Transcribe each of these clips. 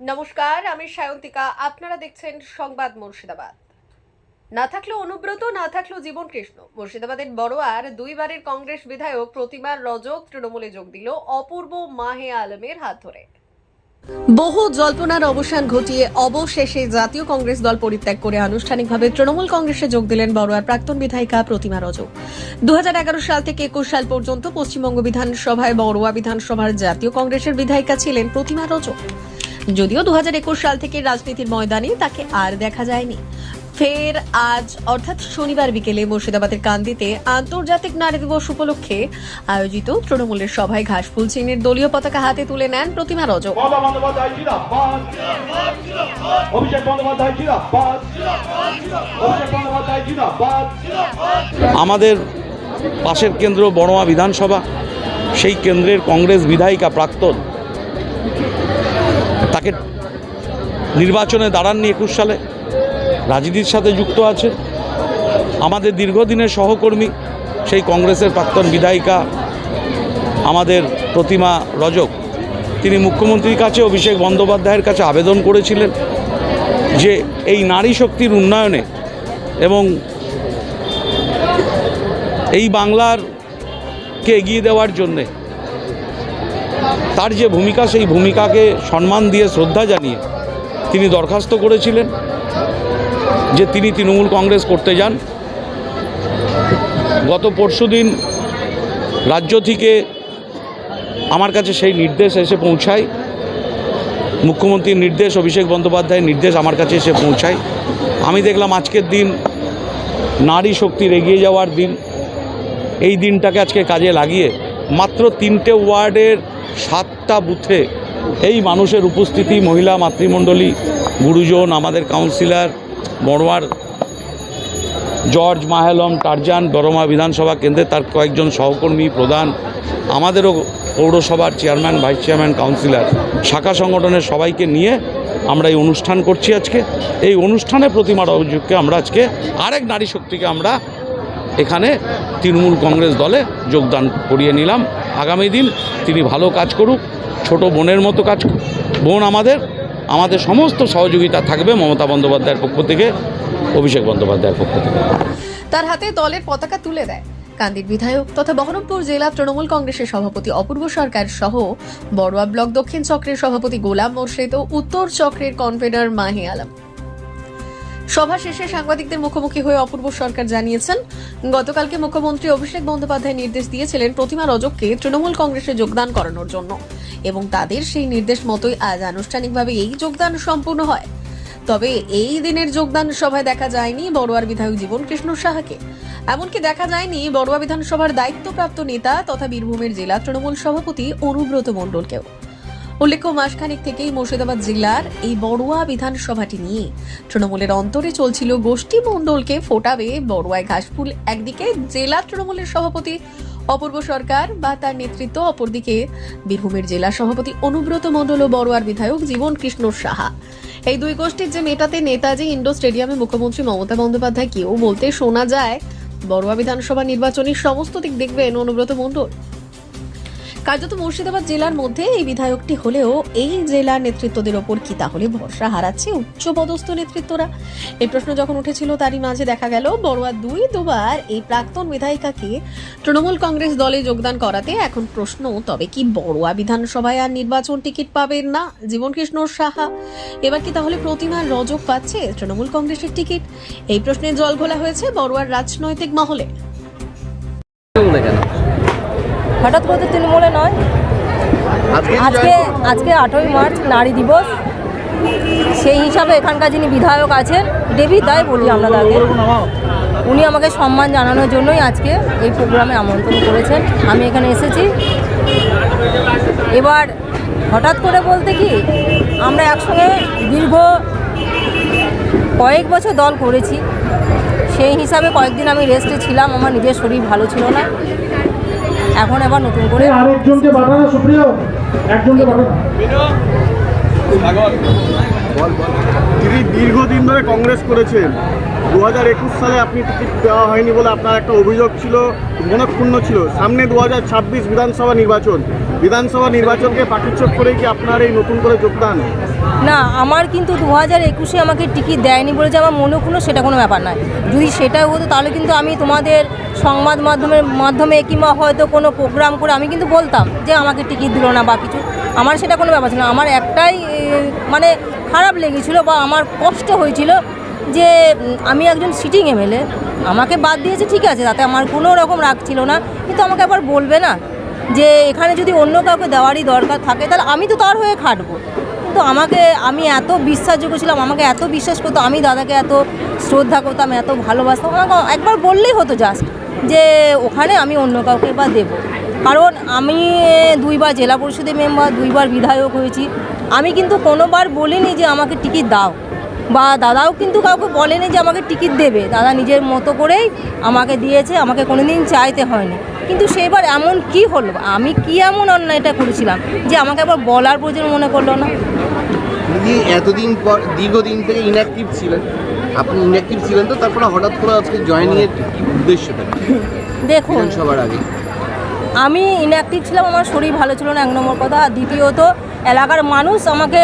নমস্কার, আমি সায়ন্তিকা। আপনারা দেখছেন সংবাদ মুর্শিদাবাদ। না থাকলেও অনুব্রত, না থাকলেও জীবন কৃষ্ণ। মুর্শিদাবাদের বড়োয়ার দুইবারের কংগ্রেস বিধায়ক প্রতিমার রজক তৃণমূলে যোগ দিল অপূর্ব মাহে আলমের হাত ধরে। বহু জল্পনার অবসান ঘটিয়ে অবশেষে জাতীয় কংগ্রেস দল পরিত্যাগ করে আনুষ্ঠানিকভাবে তৃণমূল কংগ্রেসে যোগ দিলেন বড়োয়ার প্রাক্তন বিধায়িকা প্রতিমা রজক। দু হাজার এগারো সাল থেকে একুশ সাল পর্যন্ত পশ্চিমবঙ্গ বিধানসভায় বড়োয়া বিধানসভার জাতীয় কংগ্রেসের বিধায়িকা ছিলেন প্রতিমা রজক। যদিও দু হাজার একুশ সাল থেকে রাজনীতির ময়দানে তাকে আর দেখা যায়নি। ফের আজ অর্থাৎ শনিবার বিকেলে মুর্শিদাবাদের কান্দিতে আন্তর্জাতিক নারী দিবস উপলক্ষে আয়োজিত তৃণমূলের সভায় ঘাসফুল সিংয়ের দলীয় পতাকা হাতে তুলে নেন প্রতিমা রজক জিরাবাদ আমাদের পাশের কেন্দ্র বড়োয়া বিধানসভা সেই কেন্দ্রের কংগ্রেস বিধায়িকা প্রাক্তন তাকে নির্বাচনে দাঁড়াননি একুশ সালে। রাজনীতির সাথে যুক্ত আছে। আমাদের দীর্ঘদিনের সহকর্মী, সেই কংগ্রেসের প্রাক্তন বিধায়িকা, আমাদের প্রতিমা রজক। তিনি মুখ্যমন্ত্রীর কাছে অভিষেক বন্দ্যোপাধ্যায়ের কাছে আবেদন করেছিলেন যে এই নারী শক্তির উন্নয়নে এবং এই বাংলার কে এগিয়ে দেওয়ার জন্যে তার যে ভূমিকা, সেই ভূমিকাকে সম্মান দিয়ে শ্রদ্ধা জানিয়ে তিনি দরখাস্ত করেছিলেন যে তিনি তৃণমূল কংগ্রেস করতে যান। গত পরশুদিন রাজ্য থেকে আমার কাছে সেই নির্দেশ এসে পৌঁছায়। মুখ্যমন্ত্রীর নির্দেশ, অভিষেক বন্দ্যোপাধ্যায়ের নির্দেশ আমার কাছে এসে পৌঁছায়। আমি দেখলাম আজকের দিন নারী শক্তির এগিয়ে যাওয়ার দিন। এই দিনটাকে আজকে কাজে লাগিয়ে মাত্র তিনটে ওয়ার্ডের সাতটা বুথে এই মানুষের উপস্থিতি, মহিলা মাতৃমণ্ডলী, গুরুজন, আমাদের কাউন্সিলর, বড়োয়ার, জর্জ, মাহেলম, টারজান বড়মা বিধানসভা কেন্দ্রে তার কয়েকজন সহকর্মী প্রধান, আমাদেরও পৌরসভার চেয়ারম্যান, ভাইস চেয়ারম্যান, কাউন্সিলর। শাখা সংগঠনের সবাইকে নিয়ে আমরা এই অনুষ্ঠান করছি আজকে। এই অনুষ্ঠানে প্রতিমার অভিযোগকে আমরা আজকে আরেক নারী শক্তিকে আমরা এখানে তৃণমূল কংগ্রেস দলে যোগদান করিয়ে নিলাম। আগামী দিন তিনি ভালো কাজ করুক, ছোট বোনের মতো কাজ। বোন আমাদের আমাদের সমস্ত সহযোগিতা থাকবে মমতা বন্দ্যোপাধ্যায়ের পক্ষ থেকে, অভিষেক বন্দ্যোপাধ্যায়ের পক্ষ থেকে। তার হাতে দলের পতাকা তুলে দেয় কান্দির বিধায়ক তথা বহরমপুর জেলা তৃণমূল কংগ্রেসের সভাপতি অপূর্ব সরকার সহ বড়ুয়া ব্লক দক্ষিণ চক্রের সভাপতি গোলাম মোর্শেদ ও উত্তর চক্রের কনভেনার মাহি আলম। সভা শেষে সাংবাদিকদের মুখোমুখি হয়ে অপূর্ব সরকার জানিয়েছেন, গতকালকে মুখ্যমন্ত্রী অভিষেক বন্দ্যোপাধ্যায় নির্দেশ দিয়েছিলেন প্রতিমা রজককে তৃণমূল কংগ্রেসে যোগদান করানোর জন্য। এবং তাদের সেই নির্দেশ মতোই আজ আনুষ্ঠানিকভাবে এই যোগদান সম্পূর্ণ হয়। তবে এই দিনের যোগদান সভায় দেখা যায়নি বড়ুয়ার বিধায়ক জীবন কৃষ্ণ সাহাকে। এমনকি দেখা যায়নি বড়ুয়া বিধানসভার দায়িত্বপ্রাপ্ত নেতা তথা বীরভূমের জেলা তৃণমূল সভাপতি অনুব্রত মণ্ডলকেও। উল্লেখ্য, মাসখানেক থেকেই মুর্শিদাবাদ জেলার এই বড়ুয়া বিধানসভাটি নিয়ে তৃণমূলের অন্তরে চলছিল গোষ্ঠী মণ্ডলকে ফোটাবে বড়ুয়ায় ঘাসফুল একদিকে জেলা তৃণমূলের সভাপতি অপূর্ব সরকার বা তার নেতৃত্ব, অপরদিকে বীরভূমের জেলা সভাপতি অনুব্রত মণ্ডল ও বড়ুয়ার বিধায়ক জীবন কৃষ্ণ সাহা। এই দুই গোষ্ঠীর যে মেটাতে নেতাজি ইন্ডো স্টেডিয়ামে মুখ্যমন্ত্রী মমতা বন্দ্যোপাধ্যায় কেউ বলতে শোনা যায়, বড়ুয়া বিধানসভা নির্বাচনী সমস্ত দিক দেখবেন অনুব্রত মণ্ডল। কার্যত মুর্শিদাবাদ জেলার মধ্যে এই বিধায়কটি হলেও এই জেলার নেতৃত্বদের ওপর কি তাহলে ভরসা হারাচ্ছে উচ্চপদস্থ নেতৃত্বরা? এই প্রশ্ন যখন উঠেছিল, তারই মাঝে দেখা গেল বড়ুয়া দুই দুবার এই প্রাক্তন বিধায়িকাকে তৃণমূল কংগ্রেস দলে যোগদান করাতে এখন প্রশ্ন, তবে কি বড়ুয়া বিধানসভায় আর নির্বাচন টিকিট পাবেন না? জীবনকৃষ্ণ সাহা, এবার কি তাহলে প্রতিমার রজক পাচ্ছে তৃণমূল কংগ্রেসের টিকিট? এই প্রশ্নে জল ঘোলা হয়েছে বড়ুয়ার রাজনৈতিক মহলে। হঠাৎ করে তো তৃণমূলে নয়। আজকে আজকে আঠই মার্চ নারী দিবস। সেই হিসাবে এখানকার যিনি বিধায়ক আছেন দেবী তাই বলি আমরা তাকে। উনি আমাকে সম্মান জানানোর জন্যই আজকে এই প্রোগ্রামে আমন্ত্রণ করেছেন। আমি এখানে এসেছি। এবার হঠাৎ করে বলতে কি আমরা একসঙ্গে দীর্ঘ কয়েক বছর দল করেছি। সেই হিসাবে কয়েকদিন আমি রেস্টে ছিলাম আমার নিজের শরীর ভালো ছিল না। এখন আবার নতুন করে আরেকজনকে পাঠানো সুপ্রিয়। একজনকে পাঠানো তিনি দীর্ঘদিন ধরে কংগ্রেস করেছেন। দু হাজার একুশ সালে আপনি টিকিট দেওয়া হয়নি বলে আপনার একটা অভিযোগ ছিল, মনক্ষুণ্ণ ছিল। সামনে দু হাজার ছাব্বিশ বিধানসভা নির্বাচন। বিধানসভা নির্বাচনকে পাকিচ্ছপ করে কি আপনার এই নতুন করে যোগদান? না, আমার কিন্তু দু হাজার একুশে আমাকে টিকিট দেয়নি বলে যে আমার মনে কোনো সেটা কোনো ব্যাপার নয়। যদি সেটাই হতো, তাহলে কিন্তু আমি তোমাদের সংবাদ মাধ্যমের মাধ্যমে কিংবা হয়তো কোনো প্রোগ্রাম করে আমি কিন্তু বলতাম যে আমাকে টিকিট দিল না বা কিছু। আমার সেটা কোনো ব্যাপার ছিল না। আমার একটাই মানে খারাপ লেগেছিল বা আমার কষ্ট হয়েছিল যে আমি একজন সিটিং এমএলএ আমাকে বাদ দিয়েছে, ঠিক আছে, তাতে আমার কোনো রকম রাগ ছিল না, কিন্তু আমাকে আবার বলবে না যে, এখানে যদি অন্য কাউকে দেওয়ারই দরকার থাকে, তাহলে আমি তো তার হয়ে খাটবো। তো আমাকে, আমি এত বিশ্বাসযোগ্য ছিলাম, আমাকে এত বিশ্বাস করতো, আমি দাদাকে এত শ্রদ্ধা করতাম, এত ভালোবাসতাম, আমাকে একবার বললেই হতো জাস্ট যে, ওখানে আমি অন্য কাউকে বা দেব। কারণ আমি দুইবার জেলা পরিষদের মেম্বার দুইবার বিধায়ক হয়েছি। আমি কিন্তু কোনোবার বলিনি যে আমাকে টিকিট দাও। বা দাদাও কিন্তু কাউকে বলেনি যে আমাকে টিকিট দেবে। দাদা নিজের মতো করেই আমাকে দিয়েছে আমাকে কোনো দিন চাইতে হয়নি। কিন্তু সেবার এমন কি হলো? আমি কি এমন অন্যায়টা করেছিলাম যে আমাকে আবার বলার প্রয়োজন মনে করল না? এতদিন পর দীর্ঘদিন থেকে ইনঅ্যাক্টিভ ছিলেন। আপনি ইনঅ্যাক্টিভ ছিলেন তো তারপরে হঠাৎ করে আজকে জয়েনিং এর কি উদ্দেশ্যটা দেখুন সবার আগে। আমি ইনঅ্যাক্টিভ ছিলাম আমার শরীর ভালো ছিল না এক নম্বর কথা। আর দ্বিতীয়ত এলাকার মানুষ আমাকে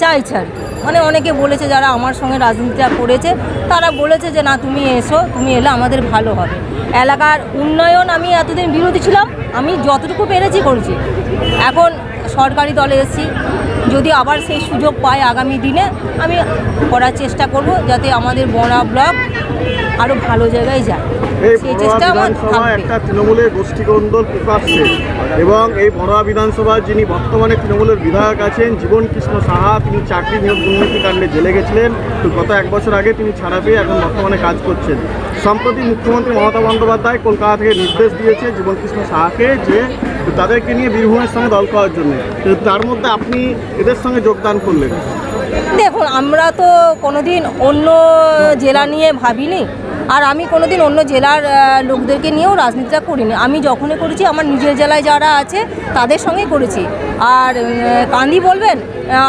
চাইছে আর কি। মানে অনেকে বলেছে যারা আমার সঙ্গে রাজনীতিটা করেছে, তারা বলেছে যে, না, তুমি এসো, তুমি এলে আমাদের ভালো হবে। এলাকার উন্নয়ন আমি এতদিন বিরোধী ছিলাম, আমি যতটুকু পেরেছি করেছি। এখন সরকারি দলে এসেছি যদি আবার সেই সুযোগ পাই আগামী দিনে আমি করার চেষ্টা করব যাতে আমাদের বড়া ব্লক আরও ভালো জায়গায় যায়। সেই চেষ্টা আমার একটা তৃণমূলের গোষ্ঠীকন্দল এবং এই বিধানসভার যিনি বর্তমানে তৃণমূলের বিধায়ক আছেন জীবন কৃষ্ণ সাহা তিনি চাকরি নিয়োগ জেলে গেছিলেন। তো গত এক বছর আগে তিনি ছাড়া পেয়ে এখন বর্তমানে কাজ করছেন। সম্প্রতি মুখ্যমন্ত্রী মমতা বন্দ্যোপাধ্যায় কলকাতা থেকে নির্দেশ দিয়েছে জীবন কৃষ্ণ সাহাকে যে তাদেরকে নিয়ে বীরভূমের সঙ্গে দল করার জন্য। তার মধ্যে আপনি এদের সঙ্গে যোগদান করলেন। দেখুন, আমরা তো কোনোদিন অন্য জেলা নিয়ে ভাবিনি। আর আমি কোনোদিন অন্য জেলার লোকদেরকে নিয়েও রাজনীতিটা করিনি। আমি যখনই করেছি, আমার নিজের জেলায় যারা আছে, তাদের সঙ্গে করেছি। আর কান্দি বলবেন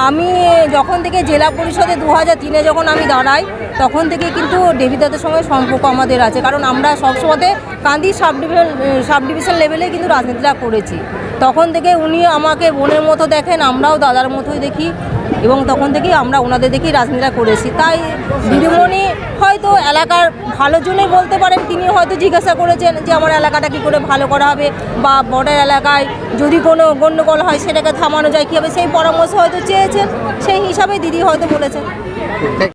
আমি যখন থেকে জেলা পরিষদে দু হাজার তিনে যখন আমি দাঁড়াই, তখন থেকে কিন্তু দেবিদাদের সঙ্গে সম্পর্ক আমাদের আছে। কারণ আমরা সবসময় Kandi sub division sub division লেভেলে কিন্তু রাজনীতিটা করেছি। তখন থেকে উনি আমাকে বোনের মতো দেখেন, আমরাও দাদার মতোই দেখি এবং তখন থেকেই আমরা ওনাদের দেখেই রাজনীতিটা করেছি। তাই দিদিমণি হয়তো এলাকার ভালো জন্যই বলতে পারেন তিনি হয়তো জিজ্ঞাসা করেছেন যে আমার এলাকাটা কী করে ভালো করা হবে বা বর্ডার এলাকায় যদি কোনো গণ্ডগোল হয় সেটাকে থামানো যায় কীভাবে, সেই পরামর্শ হয়তো চেয়েছেন, সেই হিসাবে দিদি হয়তো বলেছেন।